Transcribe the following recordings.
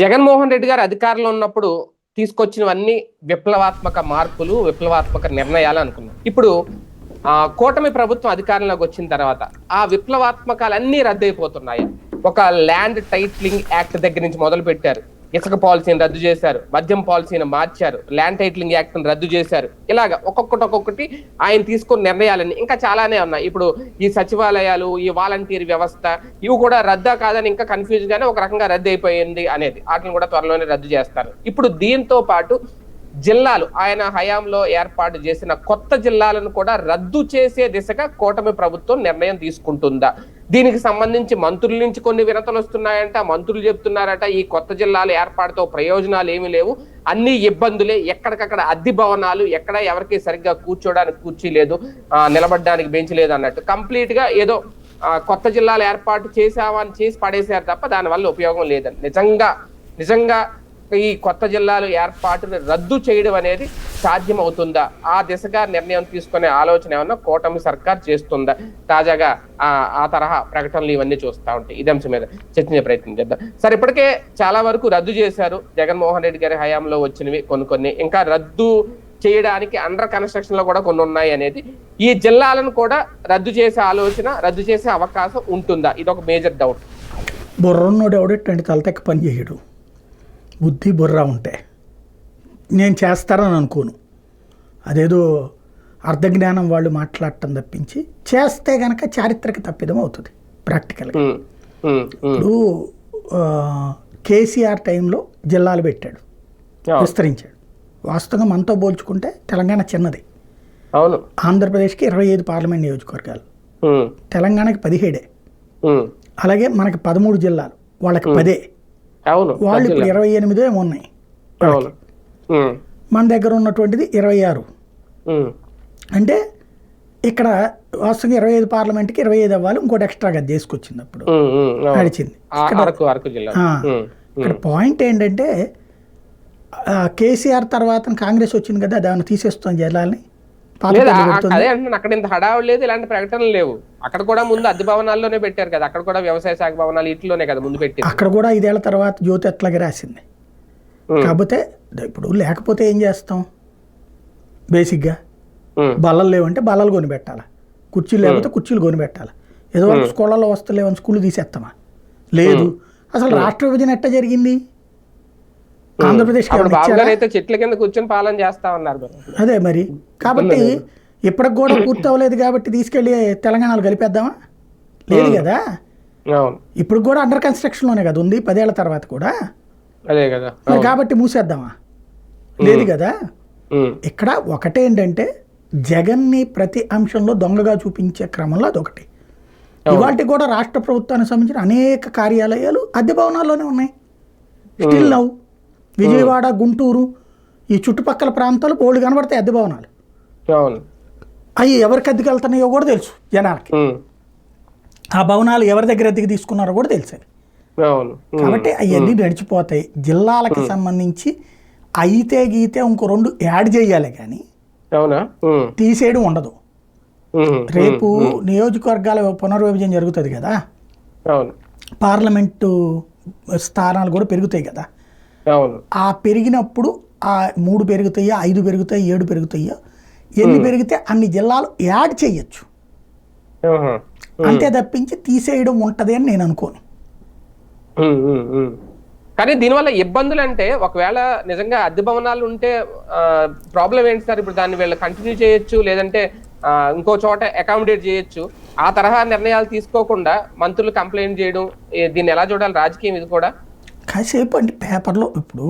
జగన్మోహన్ రెడ్డి గారు అధికారంలో ఉన్నప్పుడు తీసుకొచ్చినవన్నీ విప్లవాత్మక మార్పులు విప్లవాత్మక నిర్ణయాలు అనుకున్నాం. ఇప్పుడు ఆ కూటమి ప్రభుత్వం అధికారంలోకి వచ్చిన తర్వాత ఆ విప్లవాత్మకాలన్నీ రద్దయిపోతున్నాయి. ఒక ల్యాండ్ టైట్లింగ్ యాక్ట్ దగ్గర నుంచి మొదలు పెట్టారు ఇసుక పాలసీని రద్దు చేశారు మద్యం పాలసీని మార్చారు ల్యాండ్ టైటిలింగ్ యాక్ట్ రద్దు చేశారు. ఇలాగ ఒక్కొక్కటి ఒక్కొక్కటి ఆయన తీసుకున్న నిర్ణయాలన్నీ ఇంకా చాలానే ఉన్నాయి. ఇప్పుడు ఈ సచివాలయాలు ఈ వాలంటీర్ వ్యవస్థ ఇవి కూడా రద్దా కాదని ఇంకా కన్ఫ్యూజ్ గానే ఒక రకంగా రద్దు అయిపోయింది అనేది వాటిని కూడా త్వరలోనే రద్దు చేస్తారు. ఇప్పుడు దీంతో పాటు జిల్లాలు ఆయన హయాంలో ఏర్పాటు చేసిన కొత్త జిల్లాలను కూడా రద్దు చేసే దిశగా కూటమి ప్రభుత్వం నిర్ణయం తీసుకుంటుందా? దీనికి సంబంధించి మంత్రుల నుంచి కొన్ని వినతలు వస్తున్నాయంట. మంత్రులు చెప్తున్నారట ఈ కొత్త జిల్లాల ఏర్పాటుతో ప్రయోజనాలు ఏమీ లేవు. అన్ని ఇబ్బందులే ఎక్కడికక్కడ అద్దె భవనాలు ఎక్కడ ఎవరికి సరిగ్గా కూర్చోడానికి కూర్చీ లేదు నిలబడడానికి బెంచ్ లేదు అన్నట్టు. కంప్లీట్గా ఏదో కొత్త జిల్లాలు ఏర్పాటు చేసామని చేసి పడేశారు తప్ప దానివల్ల ఉపయోగం లేదని నిజంగా నిజంగా ఈ కొత్త జిల్లాలు ఏర్పాటును రద్దు చేయడం అనేది సాధ్యం అవుతుందా ఆ దిశగా నిర్ణయం తీసుకునే ఆలోచన ఏమన్నా కూటమి సర్కార్ చేస్తుందా? తాజాగా ఆ ఆ తరహా ప్రకటనలు ఇవన్నీ చూస్తా ఉంటాయి ఇది అంశం మీద చర్చించే ప్రయత్నం చేద్దాం. సరే ఇప్పటికే చాలా వరకు రద్దు చేశారు. జగన్మోహన్ రెడ్డి గారి హయాంలో వచ్చినవి కొన్ని కొన్ని. ఇంకా రద్దు చేయడానికి అండర్ కన్స్ట్రక్షన్లో కూడా కొన్ని ఉన్నాయి అనేది. ఈ జిల్లాలను కూడా రద్దు చేసే ఆలోచన రద్దు చేసే అవకాశం ఉంటుందా? ఇది ఒక మేజర్ డౌట్ బుర్రన్నోడు ఎవడెట్టండి తలతెక్క పని చేయడు బుద్ధి బుర్ర ఉంటే. నేను చేస్తారని అనుకోను. అదేదో అర్ధజ్ఞానం వాళ్ళు మాట్లాడటం తప్పించి చేస్తే గనక చారిత్రక తప్పిదం అవుతుంది ప్రాక్టికల్గా. ఇప్పుడు కేసీఆర్ టైంలో జిల్లాలు పెట్టాడు. విస్తరించాడు. వాస్తవంగా మనతో పోల్చుకుంటే తెలంగాణ చిన్నది. అవును. ఆంధ్రప్రదేశ్కి ఇరవై ఐదు పార్లమెంట్ నియోజకవర్గాలు. తెలంగాణకి పదిహేడే. అలాగే మనకి పదమూడు జిల్లాలు వాళ్ళకి పదే. అవును వాళ్ళు ఇప్పుడు. ఇరవై ఎనిమిదో ఏమో ఉన్నాయి. అవును. మన దగ్గర ఉన్నటువంటిది ఇరవై ఆరు. అంటే ఇక్కడ వాస్తవంగా ఇరవై ఐదు పార్లమెంట్కి ఇరవై ఐదు అవ్వాలి ఇంకోటి ఎక్స్ట్రాగా చేసుకొచ్చింది అప్పుడు. నడిచింది. ఇక్కడ పాయింట్ ఏంటంటే కేసీఆర్ తర్వాత కాంగ్రెస్ వచ్చింది కదా దాన్ని తీసేస్తుంది జిల్లాలని పాత లేదు అదే అంటున్నాను అక్కడ ఇంత హడావుడు లేదు ఇలాంటి ప్రకటనలు లేవు. అక్కడ కూడా ముందు అద్దె భవనాల్లోనే పెట్టారు కదా అక్కడ కూడా వ్యవసాయ శాఖ భవనాలు ఇట్లోనే కదా ముందు పెట్టారు అక్కడ కూడా ఐదేళ్ళ తర్వాత జ్యోతి అట్లాగే రాసింది. కాకపోతే ఇప్పుడు లేకపోతే ఏం చేస్తాం? బేసిక్గా బల్లలు లేవంటే బల్లలు కొని పెట్టాలి? కుర్చీలు లేకపోతే కుర్చీలు కొని పెట్టాలి? ఏదో స్కూళ్ళలో వస్తలేవని స్కూల్ తీసేస్తామా లేదు. అసలు రాష్ట్ర విభజన ఎట్ట జరిగింది? అయితే చెట్ల కింద కూర్చొని పాలన చేస్తా ఉన్నారు. అదే మరి. కాబట్టి ఇప్పటికి కూడా పూర్తి అవ్వలేదు కాబట్టి తీసుకెళ్ళి తెలంగాణలో కలిపేద్దామా? లేదు కదా? ఇప్పుడు కూడా అండర్ కన్స్ట్రక్షన్లోనే కదా ఉంది పదేళ్ళ తర్వాత కూడా. అదే కదా. మరి కాబట్టి మూసేద్దామా? లేదు కదా? ఇక్కడ ఒకటేంటంటే జగన్ని ప్రతి అంశంలో దొంగగా చూపించే క్రమంలో అదొకటి ఇవాటి కూడా రాష్ట్ర ప్రభుత్వానికి సంబంధించిన అనేక కార్యాలయాలు అద్దె భవనాల్లోనే ఉన్నాయి. స్టిల్ నవ్వు విజయవాడ గుంటూరు ఈ చుట్టుపక్కల ప్రాంతాలు బోల్డ్ కనబడతాయి అద్దె భవనాలు. అవి ఎవరికి అద్దెకి వెళ్తున్నాయో కూడా తెలుసు జనాలకి. ఆ భవనాలు ఎవరి దగ్గర అద్దెకి తీసుకున్నారో కూడా తెలుసు కాబట్టి అవన్నీ నడిచిపోతాయి. జిల్లాలకు సంబంధించి అయితే గీతే ఇంకో రెండు యాడ్ చేయాలి కానీ తీసేయడం ఉండదు. రేపు నియోజకవర్గాల పునర్విభజన జరుగుతుంది కదా? పార్లమెంటు స్థానాలు కూడా పెరుగుతాయి కదా? ఆ పెరిగినప్పుడు ఆ మూడు పెరుగుతాయా ఐదు పెరుగుతాయి ఏడు పెరుగుతాయా ఎన్ని పెరిగితే అన్ని జిల్లాలు యాడ్ చేయొచ్చు. అంతే తప్పించి తీసేయడం ఉంటుంది అని నేను అనుకోను. కానీ దీనివల్ల ఇబ్బందులు అంటే ఒకవేళ నిజంగా అద్దె భవనాలు ఉంటే ప్రాబ్లం ఏంటి సార్? ఇప్పుడు దాన్ని వీళ్ళు కంటిన్యూ చేయొచ్చు లేదంటే ఇంకో చోట అకామిడేట్ చేయొచ్చు. ఆ తరహా నిర్ణయాలు తీసుకోకుండా మంత్రులు కంప్లైంట్ చేయడం దీన్ని ఎలా చూడాలి? రాజకీయం ఇది కూడా. కాసేపు అంటే పేపర్లో ఇప్పుడు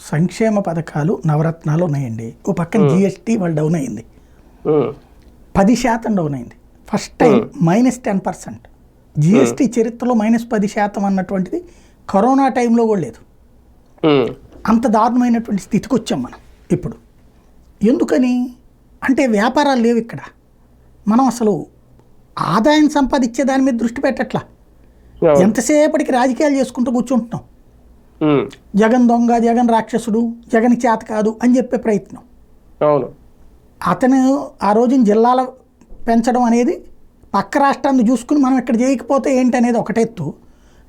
సంక్షేమ పథకాలు నవరత్నాలు ఉన్నాయండి. ఓ పక్కన జిఎస్టీ వాళ్ళు డౌన్ అయింది. పది శాతం డౌన్ అయింది. First time minus ten percent. GST చరిత్రలో మైనస్ పది శాతం అన్నటువంటిది కరోనా టైంలో కూడా లేదు. అంత దారుణమైనటువంటి స్థితికి వచ్చాం మనం ఇప్పుడు. ఎందుకని? అంటే వ్యాపారాలు లేవు ఇక్కడ. మనం అసలు ఆదాయం సంపాదించే దాని మీద దృష్టి పెట్టట్లా. ఎంతసేపటికి రాజకీయాలు చేసుకుంటూ కూర్చుంటున్నాం. జగన్ దొంగ జగన్ రాక్షసుడు జగన్ చేత కాదు అని చెప్పే ప్రయత్నం. అవును. అతను ఆ రోజున జిల్లాల పెంచడం అనేది పక్క రాష్ట్రాన్ని చూసుకుని మనం ఇక్కడ చేయకపోతే ఏంటి అనేది ఒకటెత్తు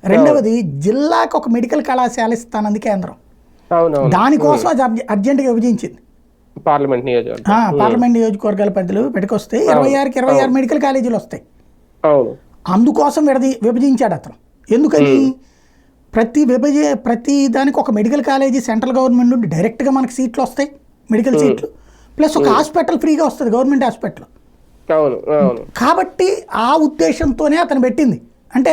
రెండవది జిల్లాకు ఒక మెడికల్ కళాశాల ఇస్తానంది కేంద్రం. దానికోసం అది అర్జె- అర్జెంటుగా విభజించింది. పార్లమెంట్ నియోజకవర్గం. పార్లమెంట్ నియోజకవర్గాల పరిధిలో పెట్టుకొస్తే ఇరవై ఆరుకి ఇరవై ఆరు మెడికల్ కాలేజీలు వస్తాయి. అందుకోసం విడది విభజించాడు అతను. ఎందుకని? ప్రతి విభజ ప్రతి దానికి ఒక మెడికల్ కాలేజీ సెంట్రల్ గవర్నమెంట్ నుండి డైరెక్ట్గా మనకి సీట్లు వస్తాయి. మెడికల్ సీట్లు. ప్లస్ ఒక హాస్పిటల్ ఫ్రీగా వస్తుంది గవర్నమెంట్ హాస్పిటల్. కాబట్టి ఆ ఉద్దేశంతోనే అతను పెట్టింది. అంటే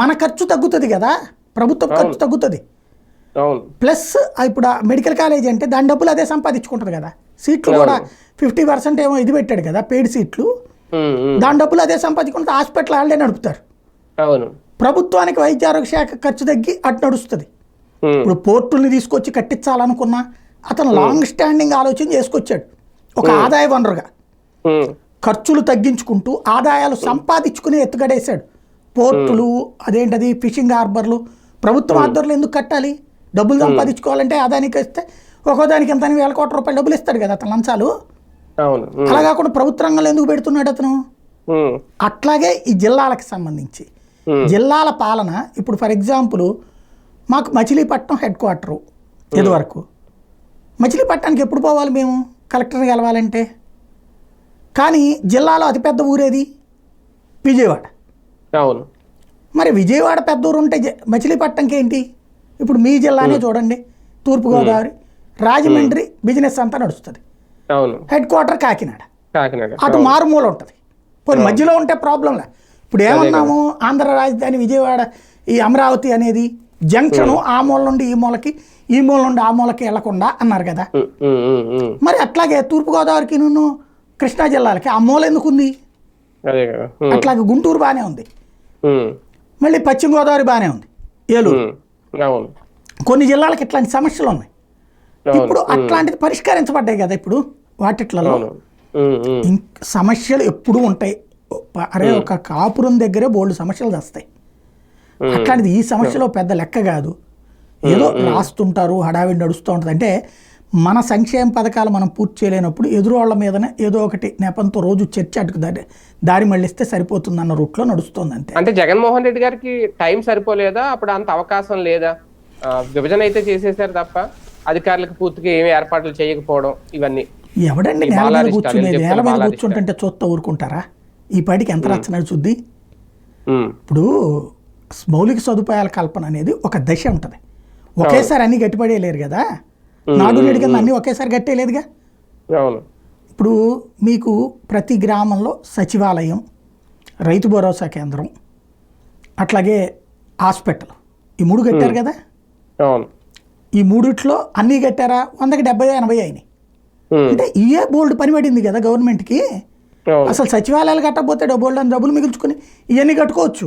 మన ఖర్చు తగ్గుతుంది కదా ప్రభుత్వం ఖర్చు తగ్గుతుంది. ప్లస్ ఇప్పుడు మెడికల్ కాలేజ్ అంటే దాని డబ్బులు అదే సంపాదించుకుంటుంది కదా. సీట్లు కూడా ఫిఫ్టీ పర్సెంట్ ఏమో ఇది పెట్టాడు కదా పెయిడ్ సీట్లు. దాని డబ్బులు అదే సంపాదించుకుంటే హాస్పిటల్ వాళ్ళే నడుపుతారు. అవును. ప్రభుత్వానికి వైద్య ఆరోగ్య శాఖ ఖర్చు తగ్గి అటు నడుస్తుంది. ఇప్పుడు పోర్టుల్ని తీసుకొచ్చి కట్టించాలనుకున్నా అతను లాంగ్ స్టాండింగ్ ఆలోచన చేసుకొచ్చాడు. ఒక ఆదాయ వనరుగా. ఖర్చులు తగ్గించుకుంటూ ఆదాయాలు సంపాదించుకుని ఎత్తుగడేశాడు పోర్టులు అదేంటది ఫిషింగ్ హార్బర్లు ప్రభుత్వ ఆధ్వర్యంలో ఎందుకు కట్టాలి? డబ్బులు సంపాదించుకోవాలంటే ఆదాయానికి ఇస్తే ఒక్కో దానికి ఎంత వేల కోట్ల రూపాయలు డబ్బులు ఇస్తాడు కదా అతను లంచాలు. అలా కాకుండా ప్రభుత్వ రంగంలో ఎందుకు పెడుతున్నాడు అతను? అట్లాగే ఈ జిల్లాలకు సంబంధించి. జిల్లాల పాలన ఇప్పుడు ఫర్ ఎగ్జాంపుల్ మాకు మచిలీపట్నం హెడ్ క్వార్టరు ఇదివరకు. మచిలీపట్నానికి ఎప్పుడు పోవాలి మేము? కలెక్టర్ని కలవాలంటే? కానీ జిల్లాలో అతిపెద్ద ఊరేది? విజయవాడ. అవును. మరి విజయవాడ పెద్ద ఊరు ఉంటే మచిలీపట్నంకి ఏంటి? ఇప్పుడు మీ జిల్లానే చూడండి. తూర్పుగోదావరి రాజమండ్రి బిజినెస్ అంతా నడుస్తుంది. Head quarter Kakinada. కాకినాడ. అటు మారుమూల ఉంటుంది. పోనీ మధ్యలో ఉంటే ప్రాబ్లంలే ఇప్పుడు ఏమన్నాము ఆంధ్ర రాజధాని విజయవాడ ఈ అమరావతి అనేది జంక్షన్ ఆ మూల నుండి ఈ మూలకి ఈ మూల నుండి ఆ మూలకి వెళ్ళకుండా అన్నారు కదా. మరి అట్లాగే తూర్పుగోదావరికి నువ్వు కృష్ణా జిల్లాలకి ఆ మూల ఎందుకు ఉంది? అట్లాగే గుంటూరు బాగానే ఉంది. మళ్ళీ పశ్చిమ గోదావరి బాగానే ఉంది. ఏలూరు. కొన్ని జిల్లాలకు ఇట్లాంటి సమస్యలు ఉన్నాయి. ఇప్పుడు అట్లాంటిది పరిష్కరించబడ్డాయి కదా ఇప్పుడు వాటిట్లలో. సమస్యలు ఎప్పుడూ ఉంటాయి. అరే ఒక కాపురం దగ్గరే బోల్డ్ సమస్యలు వస్తాయి అట్లాంటిది ఈ సమస్యలో పెద్ద లెక్క కాదు. ఏదో రాస్తుంటారు హడావిడి నడుస్తూ ఉంటుంది. అంటే మన సంక్షేమ పథకాలు మనం పూర్తి చేయలేనప్పుడు ఎదురు వాళ్ళ మీదనే ఏదో ఒకటి నెపంతో రోజు చర్చ అటుకు దారి దారి మళ్ళిస్తే సరిపోతుంది అన్న రూట్లో నడుస్తుంది అంతే. అంటే జగన్మోహన్ రెడ్డి గారికి టైం సరిపోలేదా? అప్పుడు అంత అవకాశం లేదా? విభజన అయితే చేసేసారు తప్ప అధికారులకు పూర్తిగా ఏమి ఏర్పాట్లు చేయకపోవడం ఇవన్నీ. ఎవడండి నేల మీద కూర్చునేది నేల బాలారిష్ట. కూర్చుంటుంటే చూస్తా ఊరుకుంటారా? ఈ పాటికి ఎంత రచ్చ చూద్ది? ఉమ్, ఇప్పుడు మౌలిక సదుపాయాల కల్పన అనేది ఒక దశ ఉంటుంది. ఒకేసారి అన్ని గట్టిపడేయలేరు కదా? నాడు నేడు కింద అన్ని ఒకేసారి గట్టేయలేదుగా? ఇప్పుడు మీకు ప్రతి గ్రామంలో సచివాలయం రైతు భరోసా కేంద్రం అట్లాగే హాస్పిటల్ ఈ మూడు కట్టారు కదా? ఈ మూడిట్లో అన్నీ కట్టారా? వందకి డెబ్బై ఎనభై అయినాయి. అంటే ఇయే బోల్డ్ పని పడింది కదా గవర్నమెంట్కి? అసలు సచివాలయాలు కట్టకపోతే బోల్డ్ అని డబ్బులు మిగుల్చుకొని ఇవన్నీ కట్టుకోవచ్చు.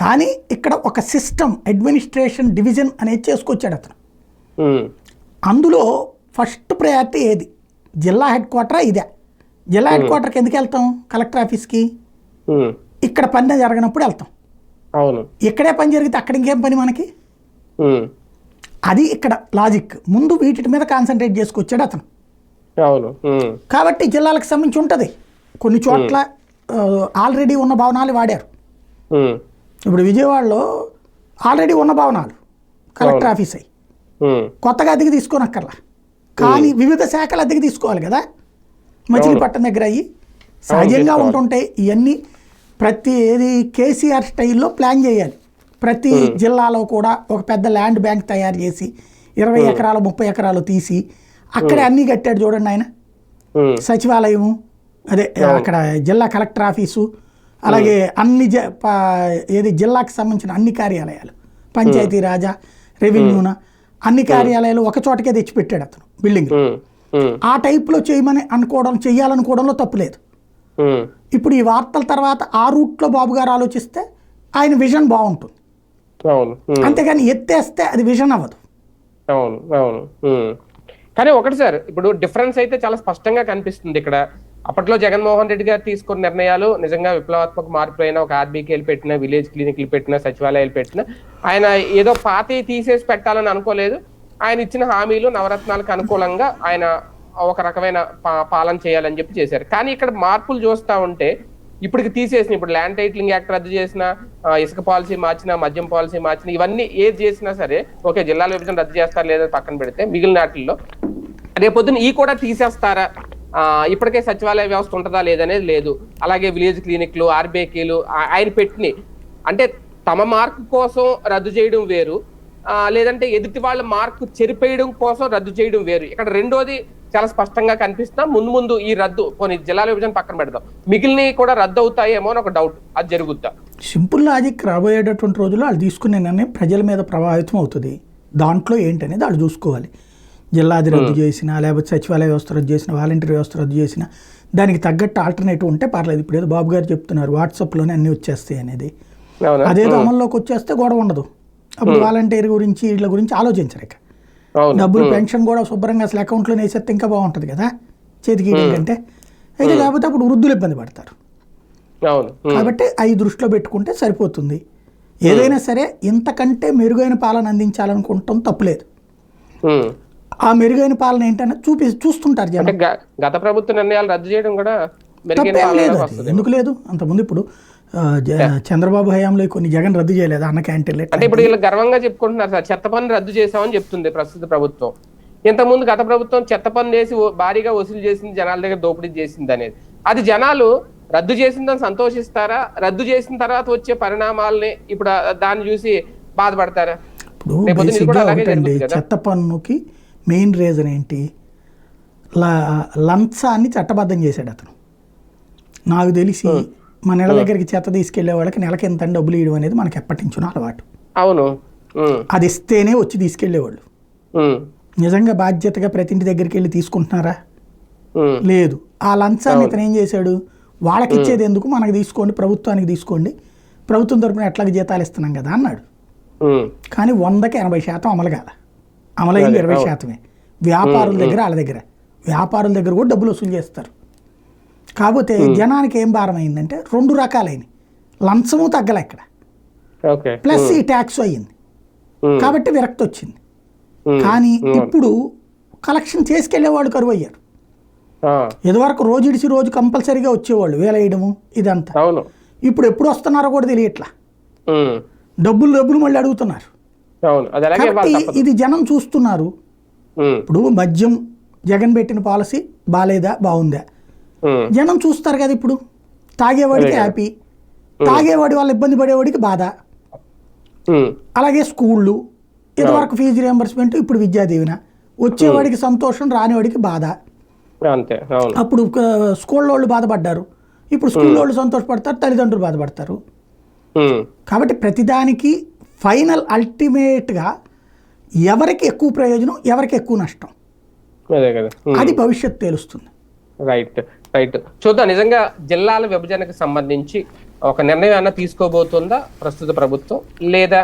కానీ ఇక్కడ ఒక సిస్టమ్ అడ్మినిస్ట్రేషన్ డివిజన్ అనేది చేసుకొచ్చాడు అతను. అందులో ఫస్ట్ ప్రయారిటీ ఏది? జిల్లా హెడ్ క్వార్టరా ఇదే. జిల్లా హెడ్ క్వార్టర్కి ఎందుకు వెళ్తాం? కలెక్టర్ ఆఫీస్కి ఇక్కడ పని జరగనప్పుడు వెళ్తాం. అవును. ఇక్కడే పని జరిగితే అక్కడ ఇంకేం పని మనకి? అది ఇక్కడ లాజిక్ ముందు వీటి మీద కాన్సన్ట్రేట్ చేసుకొచ్చాడు అతను. అవును. కాబట్టి జిల్లాలకు సంబంధించి ఉంటుంది. కొన్ని చోట్ల ఆల్రెడీ ఉన్న భవనాలు వాడారు. ఇప్పుడు విజయవాడలో ఆల్రెడీ ఉన్న భవనాలు కలెక్టర్ ఆఫీస్ అయ్యి కొత్తగా అద్దెకి తీసుకోనక్కర్లా. కానీ వివిధ శాఖలు అద్దెకి తీసుకోవాలి కదా. మచిలీపట్నం దగ్గర అయ్యి సహజంగా. ఉంటుంటాయి ఇవన్నీ ప్రతి ఏది కేసీఆర్ స్టైల్లో ప్లాన్ చేయాలి. ప్రతి జిల్లాలో కూడా ఒక పెద్ద ల్యాండ్ బ్యాంక్ తయారు చేసి ఇరవై ఎకరాలు ముప్పై ఎకరాలు తీసి అక్కడే అన్నీ కట్టాడు చూడండి ఆయన. సచివాలయము అదే అక్కడ జిల్లా కలెక్టర్ ఆఫీసు అలాగే అన్ని ఏది జిల్లాకి సంబంధించిన అన్ని కార్యాలయాలు పంచాయతీ రాజా రెవెన్యూన అన్ని కార్యాలయాలు ఒక చోటకే తెచ్చిపెట్టాడు అతను బిల్డింగ్. ఆ టైప్లో చేయమని అనుకోవడం చెయ్యాలనుకోవడంలో తప్పులేదు ఇప్పుడు ఈ వార్తల తర్వాత ఆ రూట్లో బాబు గారు ఆలోచిస్తే ఆయన విజన్ బాగుంటుంది. అంతేగాని ఎత్తేస్తే అది విజన్ అవ్వదు. అవును. అవును. ఉమ్. కానీ ఒకటి సార్ ఇప్పుడు డిఫరెన్స్ అయితే చాలా స్పష్టంగా కనిపిస్తుంది ఇక్కడ. అప్పట్లో జగన్మోహన్ రెడ్డి గారు తీసుకున్న నిర్ణయాలు నిజంగా విప్లవాత్మక మార్పులైన ఒక ఆర్బీకేలు పెట్టిన విలేజ్ క్లినిక్లు పెట్టిన సచివాలయాలు పెట్టిన ఆయన ఏదో పాతి తీసేసి పెట్టాలని అనుకోలేదు. ఆయన ఇచ్చిన హామీలు నవరత్నాలకు అనుకూలంగా ఆయన ఒక రకమైన పా- పాలన చేయాలని చెప్పి చేశారు. కానీ ఇక్కడ మార్పులు చూస్తా ఉంటే ఇప్పటికి తీసేసిన ఇప్పుడు ల్యాండ్ టైటిలింగ్ యాక్ట్ రద్దు చేసిన ఇసుక పాలసీ మార్చిన మద్యం పాలసీ మార్చిన ఇవన్నీ ఏది చేసినా సరే ఓకే జిల్లాల విభజన రద్దు చేస్తారు లేదా పక్కన పెడితే మిగిలిన వాటిల్లో రేపొద్దున ఈ కూడా తీసేస్తారా? ఇప్పటికే సచివాలయ వ్యవస్థ ఉంటుందా లేదనేది లేదు. అలాగే విలేజ్ క్లినిక్లు ఆర్బీఐకీలు ఆయన పెట్టిన అంటే తమ మార్కు కోసం రద్దు చేయడం వేరు. లేదంటే ఎదుటి వాళ్ళ మార్కు చెరిపేయడం కోసం రద్దు చేయడం వేరు. ఇక్కడ రెండోది చాలా స్పష్టంగా కనిపిస్తున్నా. ముందు ముందు ఈ రద్దు కొన్ని జిల్లాల విభజన పక్కన పెడదాం. మిగిలినవి కూడా రద్దు అవుతాయేమో అని ఒక డౌట్ అది జరుగుద్దా? సింపుల్ లాజిక్ రాబోయేటటువంటి రోజుల్లో వాళ్ళు తీసుకునే నిర్ణయం ప్రజల మీద ప్రభావితం అవుతుంది. దాంట్లో ఏంటనేది వాళ్ళు చూసుకోవాలి. జిల్లాది రద్దు చేసిన లేకపోతే సచివాలయ వ్యవస్థ రద్దు చేసిన వాలంటీర్ వ్యవస్థ రద్దు చేసిన దానికి తగ్గట్టు ఆల్టర్నేటివ్ ఉంటే పర్లేదు. ఇప్పుడు ఏదో బాబు గారు చెప్తున్నారు వాట్సాప్లోనే అన్నీ వచ్చేస్తాయి అనేది. అదేదో అమల్లోకి వచ్చేస్తే గొడవ ఉండదు. అప్పుడు వాలంటీర్ గురించి వీళ్ళ గురించి ఆలోచించరు ఇక డబ్బులు పెన్షన్ కూడా శుభ్రంగా అసలు అకౌంట్లో వేసేస్తే ఇంకా బాగుంటుంది కదా? చేతికి కంటే అయితే కాకపోతే అప్పుడు వృద్ధులు ఇబ్బంది పడతారు. కాబట్టి అవి దృష్టిలో పెట్టుకుంటే సరిపోతుంది. ఏదైనా సరే ఇంతకంటే మెరుగైన పాలన అందించాలనుకుంటాం తప్పులేదు. ఆ మెరుగైన పాలన ఏంటనే చూపి చూస్తుంటారు జనం. అంటే గత ప్రభుత్వ నిర్ణయాలు రద్దు చేయడం కూడా లేదు ఎందుకు లేదు? అంతకుముందు ఇప్పుడు చంద్రబాబు హయాంలో కొన్ని జగన్ రద్దు చేయలేదు అన్న క్యాంటీన్లు. అంటే ఇప్పుడు వీళ్ళు గర్వంగా చెప్పుకుంటున్నారు సార్ చెత్త పన్ను రద్దు చేశామని చెప్తుంది ప్రస్తుత ప్రభుత్వం. ఇంతకుముందు గత ప్రభుత్వం చెత్త పన్ను వేసి భారీగా వసూలు చేసింది జనాల దగ్గర దోపిడీ చేసింది అనేది. అది జనాలు రద్దు చేసిందని సంతోషిస్తారా? రద్దు చేసిన తర్వాత వచ్చే పరిణామాలని ఇప్పుడు దాన్ని చూసి బాధపడతారా? ఇప్పుడు? చెత్త పన్నుకి మెయిన్ రీజన్ ఏంటి? లంచాన్ని చట్టబద్ధం చేశాడు అతను. నాకు తెలిసి మన నెల దగ్గరికి చెత్త తీసుకెళ్ళే వాళ్ళకి నెలకి ఎంత డబ్బులు ఇవ్వడం అనేది మనకి ఎప్పటి నుంచో అలవాటు. అవును. అది ఇస్తేనే వచ్చి తీసుకెళ్ళేవాళ్ళు నిజంగా బాధ్యతగా ప్రతి ఇంటి దగ్గరికి వెళ్ళి తీసుకుంటున్నారా? లేదు. ఆ లంచాన్ని ఇతను ఏం చేశాడు? వాళ్ళకి ఇచ్చేది ఎందుకు? మనకి తీసుకోండి ప్రభుత్వానికి తీసుకోండి. ప్రభుత్వం తరపున ఎట్లాగ జీతాలు ఇస్తున్నాం కదా అన్నాడు. కానీ వందకి ఎనభై శాతం అమలు కాల. అమలైంది ఇరవై శాతమే. వ్యాపారుల దగ్గర వాళ్ళ దగ్గర. వ్యాపారుల దగ్గర కూడా డబ్బులు వసూలు చేస్తారు. కాకపోతే జనానికి ఏం భారం అయిందంటే రెండు రకాలైనవి లంచము తగ్గలే ఇక్కడ ప్లస్ ఈ ట్యాక్స్ అయ్యింది. కాబట్టి విరక్తి వచ్చింది. కానీ ఇప్పుడు కలెక్షన్ చేసుకెళ్ళేవాళ్ళు కరువు అయ్యారు ఇదివరకు రోజు ఇడిచి రోజు కంపల్సరీగా వచ్చేవాళ్ళు వేలేయడము ఇదంతా. ఇప్పుడు ఎప్పుడు వస్తున్నారో కూడా తెలియట్లా. డబ్బులు డబ్బులు మళ్ళీ అడుగుతున్నారు. కాబట్టి ఇది జనం చూస్తున్నారు. ఇప్పుడు మద్యం జగన్ పెట్టిన పాలసీ బాలేదా బాగుందా? జనం చూస్తారు కదా ఇప్పుడు. తాగేవాడికి. హ్యాపీ. తాగేవాడి వల్ల ఇబ్బంది పడేవాడికి బాధ. అలాగే స్కూళ్ళు ఇదివరకు ఫీజు రియంబర్స్మెంట్ ఇప్పుడు విద్యా దీవెన వచ్చేవాడికి సంతోషం రానివాడికి బాధ. అప్పుడు ఆ, స్కూల్లో వాళ్ళు బాధపడ్డారు. ఇప్పుడు స్కూల్లో వాళ్ళు సంతోషపడతారు తల్లిదండ్రులు బాధపడతారు. కాబట్టి ప్రతిదానికి ఫైనల్ అల్టిమేట్గా ఎవరికి ఎక్కువ ప్రయోజనం ఎవరికి ఎక్కువ నష్టం. అది భవిష్యత్తు తెలుస్తుంది. రైట్. రైట్ చూద్దాం నిజంగా జిల్లాల విభజనకు సంబంధించి ఒక నిర్ణయం అన్న తీసుకోబోతుందా ప్రస్తుత ప్రభుత్వం? లేదా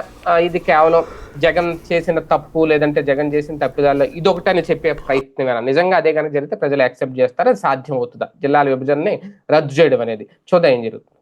ఇది కేవలం జగన్ చేసిన తప్పు లేదంటే జగన్ చేసిన తప్పిదాల్లో ఇదొకటి అని చెప్పే ప్రయత్నం నిజంగా అదే కనుక జరిగితే ప్రజలు యాక్సెప్ట్ చేస్తారా? అది సాధ్యం అవుతుందా? జిల్లాల విభజనని రద్దు చేయడం అనేది. చూద్దాం ఏం జరుగుతుంది.